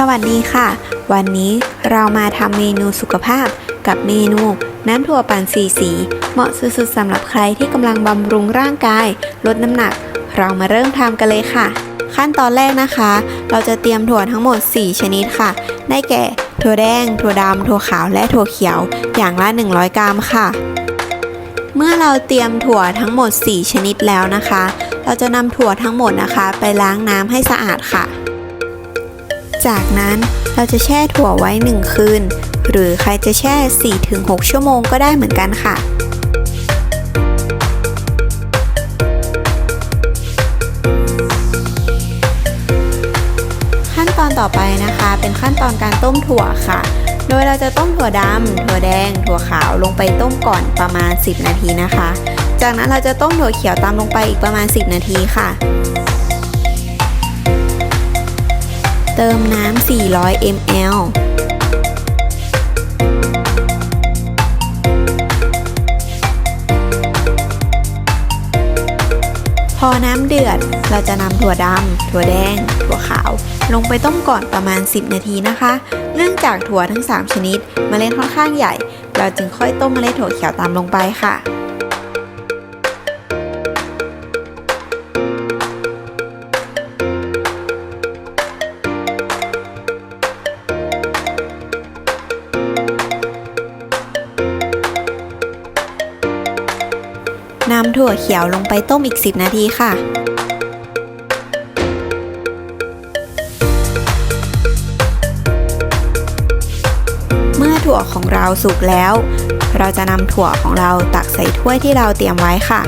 สวัสดีค่ะ วันนี้เรามาทำเมนูสุขภาพกับเมนูน้ำถั่วปั่นสีสี เหมาะสุดๆสำหรับใครที่กำลังบำรุงร่างกาย ลดน้ำหนัก เรามาเริ่มทำกันเลยค่ะ ขั้นตอนแรกนะคะ เราจะเตรียมถั่วทั้งหมด 4 ชนิดค่ะ ได้แก่ ถั่วแดง ถั่วดำถั่วขาวและถั่วเขียวอย่างละ 100 กรัมค่ะ เมื่อเราเตรียมถั่วทั้งหมด 4 ชนิดแล้วนะคะ เราจะนำถั่วทั้งหมดนะคะ ไปล้างน้ำให้สะอาดค่ะ จากนั้นเราจะแช่ถั่วไว้ 1 คืน หรือใครจะแช่ 4-6 ชั่วโมงก็ได้เหมือนกันค่ะ ขั้นตอนต่อไปนะคะ เป็นขั้นตอนการต้มถั่วค่ะ โดยเราจะต้มถั่วดำถั่วแดง ถั่วขาวลงไปต้มก่อนประมาณ 10 นาทีนะคะ จากนั้นเราจะต้มถั่วเขียวตามลงไปอีกประมาณ 10 นาทีค่ะ เติมน้ำ 400 ml พอน้ำเดือด เราจะนำถั่วดำ ถั่วแดง ถั่วขาว ลงไปต้มก่อนประมาณ 10 นาทีนะคะ เนื่องจากถั่วทั้ง 3 ชนิดเมล็ดค่อนข้างใหญ่ เราจึงค่อยต้มเมล็ดถั่วเขียวตามลงไปค่ะำถั่วเขียวลงไปต้มอีก 10 นาทีค่ะ เมื่อถั่วของเราสุกแล้ว เราจะนำถั่วของเราตักใส่ถ้วยที่เราเตรียมไว้ค่ะ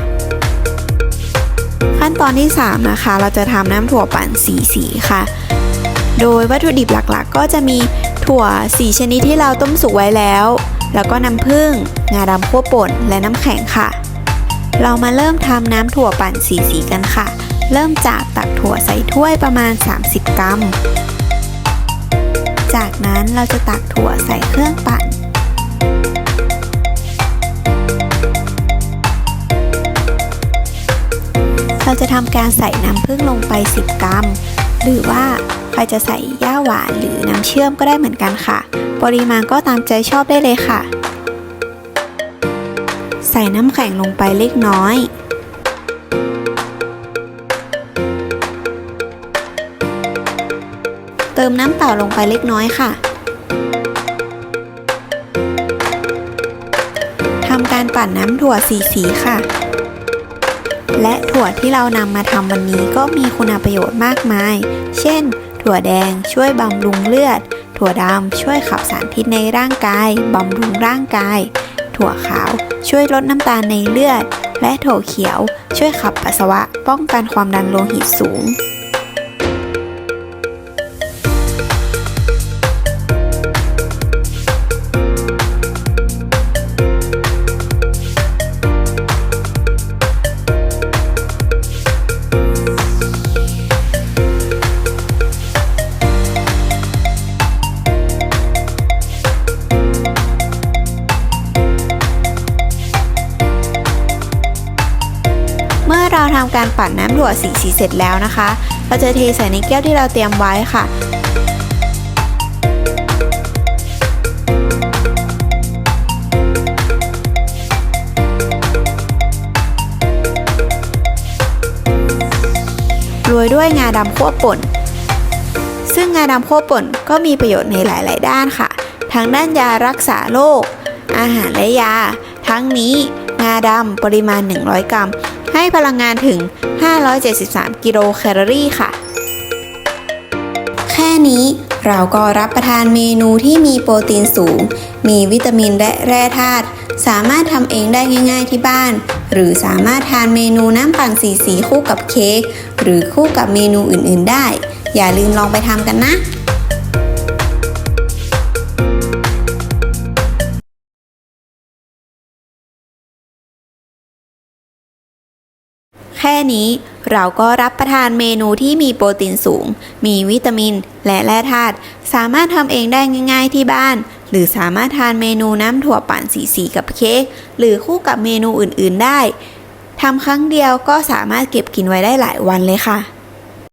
ขั้นตอนที่ 3 นะคะ เราจะทำน้ำถั่วปั่นสีสีค่ะ โดยวัตถุดิบหลักๆ ก็จะมีถั่ว4ชนิดที่เราต้มสุกไว้แล้วแล้วก็น้ำผึ้ง งาดำคั่วป่น และน้ำแข็งค่ะ เรามาเริ่มทำน้ำถั่วปั่นสีสีกันค่ะ เริ่มจากตักถั่วใส่ถ้วยประมาณ 30 กรัม จากนั้นเราจะตักถั่วใส่เครื่องปั่น เราจะทำการใส่น้ำผึ้งลงไป 10 กรัม หรือว่าใครจะใส่ย่าหวานหรือน้ำเชื่อมก็ได้เหมือนกันค่ะ ปริมาณก็ตามใจชอบได้เลยค่ะ ใส่น้ำแข็งลงไปเล็กน้อย เติมน้ำเปล่าลงไปเล็กน้อยค่ะทำการปั่นน้ำถั่วสีสีค่ะ และถั่วที่เรานำมาทำวันนี้ก็มีคุณประโยชน์มากมาย เช่น ถั่วแดงช่วยบำรุงเลือด ถั่วดำช่วยขับสารพิษในร่างกายบำรุงร่างกาย ถั่วขาว ช่วยลดน้ำตาลในเลือด และถั่วเขียว ช่วยขับปัสสาวะ ป้องกันความดันโลหิตสูง เมื่อเราทำการปั่นน้ำถั่วสีสีเสร็จแล้วนะคะ เราจะเทใส่ในแก้วที่เราเตรียมไว้ค่ะโรยด้วยงาดำคั่วป่น ซึ่งงาดำคั่วป่นก็มีประโยชน์ในหลาย ๆ ด้านค่ะ ทั้งด้านยารักษาโรค อาหารและยา ทั้งนี้งาดำปริมาณ 100 กรัม ให้พลังงานถึง 573 กิโลแคลอรี่ค่ะ แค่นี้เราก็รับประทานเมนูที่มีโปรตีนสูง มีวิตามินและแร่ธาตุ สามารถทำเองได้ง่าย ๆ ที่บ้าน หรือสามารถทานเมนูน้ำปั่นสีสีคู่กับเค้ก หรือคู่กับเมนูอื่นๆได้ อย่าลืมลองไปทำกันนะ แค่นี้เราก็รับประทานเมนูที่มีโปรตีนสูง มีวิตามิน และแร่ธาตุ สามารถทำเองได้ง่าย ๆ ที่บ้าน หรือสามารถทานเมนูน้ำถั่วปั่นสีๆกับเค้ก หรือคู่กับเมนูอื่นๆได้ ทำครั้งเดียวก็สามารถเก็บกินไว้ได้หลายวันเลยค่ะ